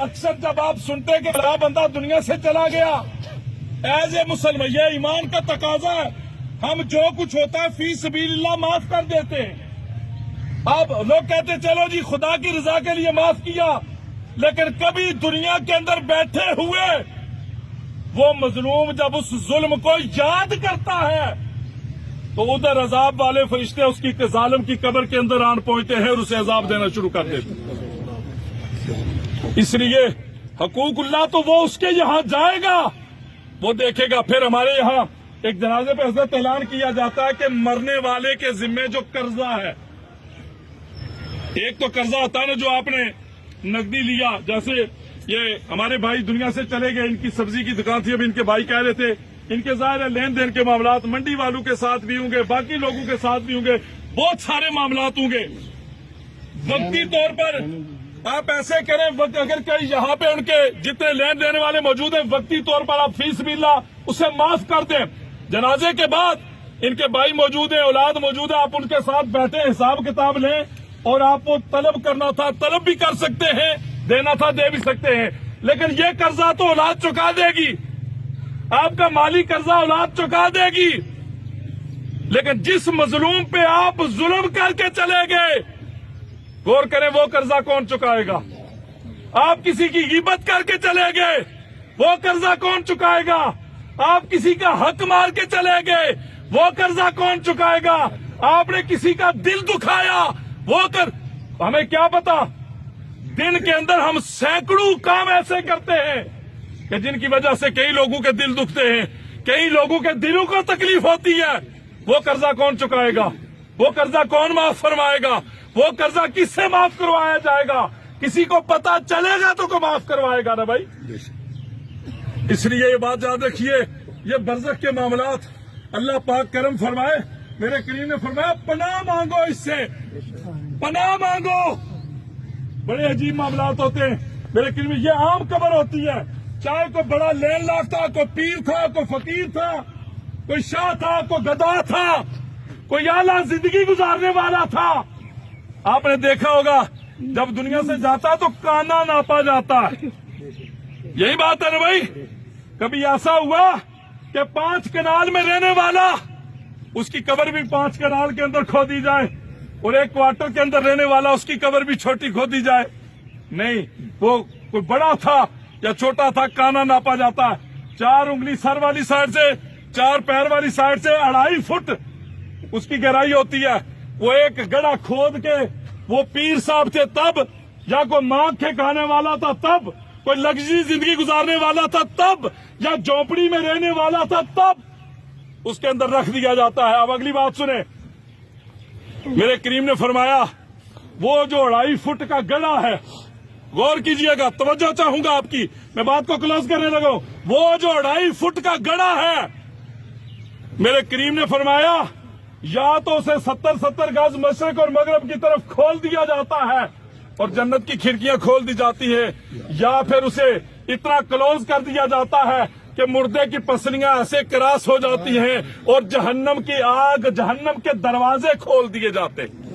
अक्सर जब आप सुनते कि बड़ा बंदा दुनिया से चला गया। एज ए मुसलमान, ये ईमान का तकाजा है। हम जो कुछ होता है, फ़ी सबील्ला माफ़ कर देते हैं। अब लोग कहते चलो जी, खुदा की रजा के लिए माफ़ किया। लेकिन कभी दुनिया के अंदर बैठे हुए, वो मजलूम जब उस जुल्म को याद करता है तो उधर अजाब वाले फरिश्ते उसकी जालिम की कब्र के अंदर आन पहुँचते हैं और उसे अजाब देना शुरू कर देते हैं। इसलिए हकूकुल्ला तो वो उसके यहाँ जाएगा। वो देखेगा, फिर हमारे यहाँ एक जनाजे पे हज़रत ऐलान किया जाता है कि मरने वाले के जिम्मे जो कर्जा है, एक तो कर्जा होता है ना जो आपने नकदी लिया। जैसे ये हमारे भाई दुनिया से चले गए, इनकी सब्ज़ी की दुकान थी, अब इनके भाई कह रहे थे, इनके ज़ाहिर है लेन देन के मामला मंडी वालों के साथ भी होंगे, बाकी लोगों के साथ भी होंगे, बहुत सारे मामला होंगे। वक्ती तौर पर आप ऐसे करें, वक्त अगर कहीं यहाँ पे उनके जितने लेन देने वाले मौजूद हैं, वक्ती तौर पर आप फ़ीस बिल्ला उसे माफ़ कर दें। जनाजे के बाद इनके भाई मौजूद हैं, औलाद मौजूद है, आप उनके साथ बैठे, हिसाब किताब लें और आप वो तलब करना था, तलब भी कर सकते हैं, देना था, दे भी सकते हैं। लेकिन ये कर्जा तो औलाद चुका देगी। आपका माली कर्जा औलाद चुका देगी। लेकिन जिस मजलूम पे आप जुल्म करके चले गए गौर करें वो कर्जा कौन चुकाएगा? आप किसी की गिबत करके चले गए, वो कर्जा कौन चुकाएगा? आप किसी का हक मार के चले गए, वो कर्जा कौन चुकाएगा? आपने किसी का दिल दुखाया, वो कर, हमें क्या पता? दिन के अंदर हम सैकड़ों काम ऐसे करते हैं कि जिनकी वजह से कई लोगों के दिल दुखते हैं, कई लोगों के दिलों को तकलीफ़ होती है। वो कर्जा कौन चुकाएगा? वो कर्जा कौन माफ़ फरमाएगा? वो कर्जा किससे माफ़ करवाया जाएगा? किसी को पता चलेगा तो को माफ़ करवाएगा ना भाई? इसलिए ये बात याद रखिए, ये बरसक के मामलात, अल्लाह पाक करम फरमाए, मेरे करीम ने फरमाया पना मांगो इससे पना मांगो। बड़े अजीब मामलात होते हैं। मेरे करीम, ये आम कबर होती है, चाहे कोई बड़ा लेन लाख था, कोई पीर था, कोई फकीर था, कोई शाह था, कोई गदा था, कोई आला ज़िंदगी गुजारने वाला था आपने देखा होगा, जब दुनिया से जाता तो काना नापा जाता। है यही बात है ना भाई? कभी ऐसा हुआ कि पाँच कनाल में रहने वाला, उसकी कबर भी पाँच कनाल के अंदर खो दी जाए और एक क्वार्टर के अंदर रहने वाला, उसकी कबर भी छोटी खो दी जाए? नहीं, वो कोई बड़ा था या छोटा था, काना नापा जाता। है चार उंगली सर वाली साइड से, चार पैर वाली साइड से अढ़ाई फुट उसकी गहराई होती है। वो एक गड़ा खोद के, वो पीर साहब थे तब, या कोई मांग के खाने वाला था तब, कोई लग्जरी ज़िंदगी गुजारने वाला था तब, या झोपड़ी में रहने वाला था तब, उसके अंदर रख दिया जाता है। अब अगली बात सुने। मेरे करीम ने फरमाया, वो जो अढ़ाई फुट का गड़ा है, गौर कीजिएगा, तवज्जो चाहूँगा आपकी, मैं बात को क्लोज करने लगा। वो जो अढ़ाई फुट का गड़ा है, मेरे करीम ने फरमाया या तो उसे सत्तर सत्तर गज मशरक और मगरब की तरफ़ खोल दिया जाता है और जन्नत की खिड़कियाँ खोल दी जाती है। या फिर उसे इतना क्लोज कर दिया जाता है कि मुर्दे की पसलियाँ ऐसे क्रॉस हो जाती हैं और जहन्नम की आग जहन्नम के दरवाजे खोल दिए जाते हैं।